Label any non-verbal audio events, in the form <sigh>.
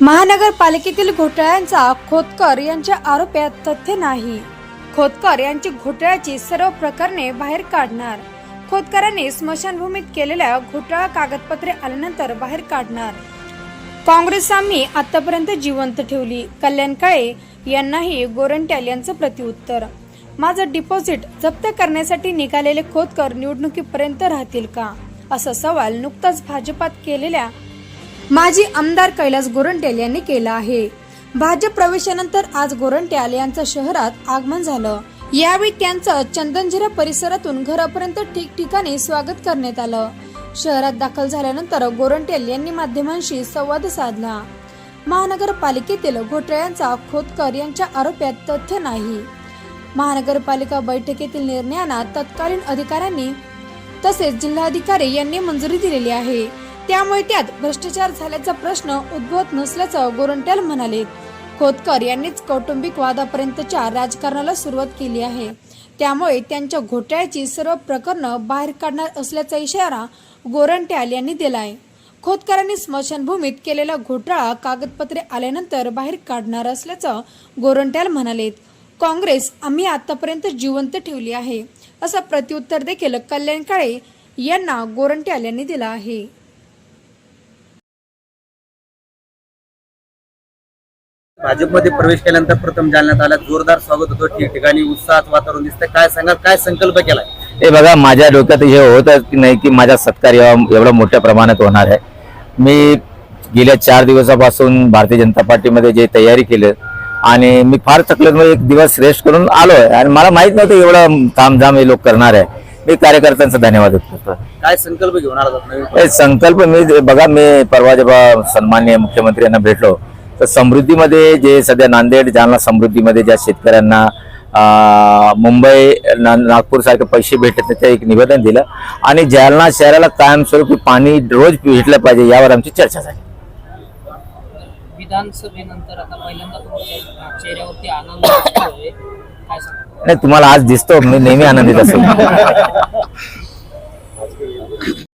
महानगरपालिकेतील घोटाळ्यांचा खोतकर यांच्या आरोपात तथ्य नाही. खोतकर यांची घोटाळ्याची सर्व प्रकरणे बाहेर काढणार. खोतकरांनी स्मशानभूमीत केलेल्या घोटाळा कागदपत्रे आल्यानंतर बाहेर काढणार. काँग्रेस आम्ही आतापर्यंत जिवंत ठेवली. कल्याण काळे यांनाही गोरंट्याल यांचं प्रत्युत्तर. माझं डिपॉझिट जप्त करण्यासाठी निघालेले खोतकर निवडणुकीपर्यंत राहतील का? असा सवाल नुकताच भाजपात केलेल्या माजी आमदार कैलास गोरंट्याल यांनी केला आहे. भाजप प्रवेशानंतर आज गोरंट्याल यांचं शहरात आगमन झालं. यावेळी त्यांचं चंदनझिरा परिसरातून घरापर्यंत ठिकठिकाणी स्वागत करण्यात आलं. शहरात दाखल झाल्यानंतर गोरंट्याल यांनी माध्यमांशी संवाद साधला. महानगरपालिकेतील घोटाळ्यांचा खोतकर यांच्या आरोपात तथ्य नाही. महानगरपालिका बैठकीतील निर्णयांना तत्कालीन अधिकाऱ्यांनी तसेच जिल्हाधिकारी यांनी मंजुरी दिलेली आहे. त्यामुळे त्यात भ्रष्टाचार झाल्याचा प्रश्न उद्भवत नसल्याचं गोरंट्याल म्हणाले. खोतकर यांनीच कौटुंबिक वादापर्यंतच्या राजकारणाला सुरुवात केली आहे. त्यामुळे त्यांच्या घोटाळ्याची सर्व प्रकरणं बाहेर काढणार असल्याचा इशारा गोरंट्याल यांनी आहे खोतकरांनी स्मशानभूमीत केलेला घोटाळा कागदपत्रे आल्यानंतर बाहेर काढणार असल्याचं गोरंट्याल म्हणाले काँग्रेस आम्ही आतापर्यंत जिवंत ठेवली आहे असं प्रत्युत्तर देखील कल्याण काळे यांना गोरंट्याल यांनी दिलं आहे. भाजपमध्ये प्रवेश केल्यानंतर प्रथम जालन्यात आला. जोरदार स्वागत होतं. ठिकठिकाणी उत्साहात वातावरण दिसतंय. काय सांगाल काय संकल्प केलाय? हे बघा माझ्या डोक्यात हे होतं की नाही की माझा सत्कार एव- एवढा मोठ्या प्रमाणात होणार आहे. मी गेल्या चार दिवसापासून भारतीय जनता पार्टीमध्ये जे तयारी केलं आणि मी फार थकल्यामुळे एक दिवस रेस्ट करून आलोय. आणि मला माहीत नव्हतं एवढं तामझाम हे लोक करणार आहे. मी कार्यकर्त्यांचा धन्यवाद करतो. काय संकल्प घेऊन आला संकल्प मी बघा मी परवा जेव्हा सन्माननीय मुख्यमंत्री यांना भेटलो तर समृद्धीमध्ये जे सध्या नांदेड जालना समृद्धीमध्ये ज्या शेतकऱ्यांना मुंबई ना- नागपूर सारखे पैसे भेटत नाही ते एक निवेदन दिलं. आणि जालना शहराला कायमस्वरूपी पाणी रोज भेटलं पाहिजे यावर आमची चर्चा झाली. विधानसभेनंतर आता पहिल्यांदा तुमच्या चेहऱ्यावरती आनंद दिसतोय. काय सांगता नाही तुम्हाला आज दिसतो मी नेहमी आनंदित असेल <laughs>